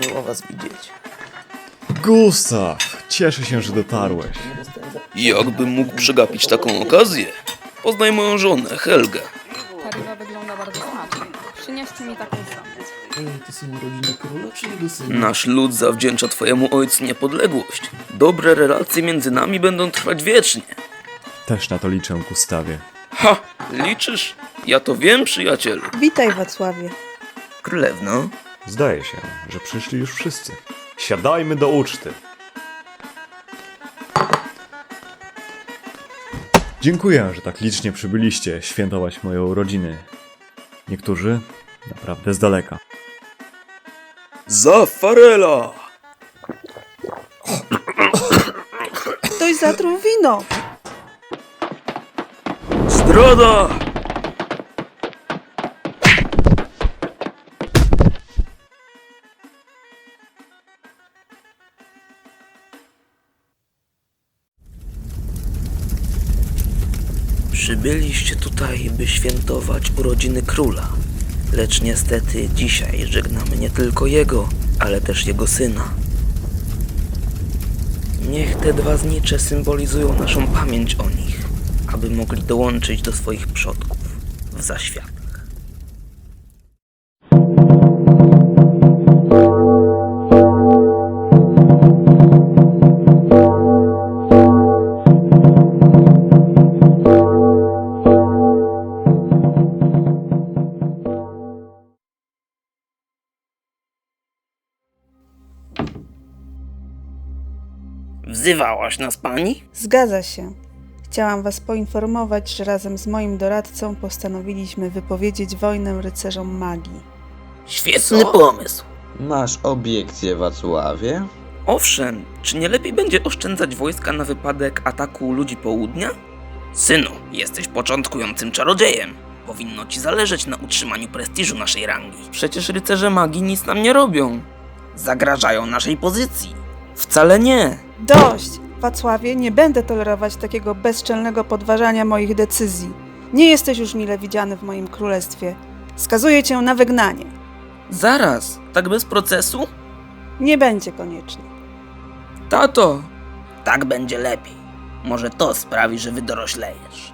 Miło was widzieć. Gustaw, cieszę się, że dotarłeś. Jakbym mógł przegapić taką okazję? Poznaj moją żonę, Helgę. Ta ryba wygląda bardzo smacznie. Przynieście mi taką samą. Ej, to są urodziny króla czy jego syna? Nasz lud zawdzięcza twojemu ojcu niepodległość. Dobre relacje między nami będą trwać wiecznie. Też na to liczę, Gustawie. Ha! Liczysz? Ja to wiem, przyjacielu. Witaj, Wacławie. Królewno, Zdaje się, że przyszli już wszyscy. Siadajmy do uczty. Dziękuję, że tak licznie przybyliście świętować moje urodziny. Niektórzy naprawdę z daleka. za Farela! Ktoś zatruł wino. Zdrada! Przybyliście tutaj, by świętować urodziny króla. Lecz niestety dzisiaj żegnamy nie tylko jego, ale też jego syna. Niech te dwa znicze symbolizują naszą pamięć o nich, aby mogli dołączyć do swoich przodków w zaświatach. Wzywałaś nas pani? Zgadza się. Chciałam was poinformować, że razem z moim doradcą postanowiliśmy wypowiedzieć wojnę rycerzom magii. Świetny pomysł. Masz obiekcję, Wacławie? Owszem, czy nie lepiej będzie oszczędzać wojska na wypadek ataku ludzi południa? Synu, jesteś początkującym czarodziejem. Powinno ci zależeć na utrzymaniu prestiżu naszej rangi. Przecież rycerze magii nic nam nie robią. Zagrażają naszej pozycji. Wcale nie. Dość! Wacławie, nie będę tolerować takiego bezczelnego podważania moich decyzji. Nie jesteś już mile widziany w moim królestwie. Skazuję cię na wygnanie. Zaraz, tak bez procesu? Nie będzie koniecznie. Tato! Tak będzie lepiej. Może to sprawi, że wydoroślejesz.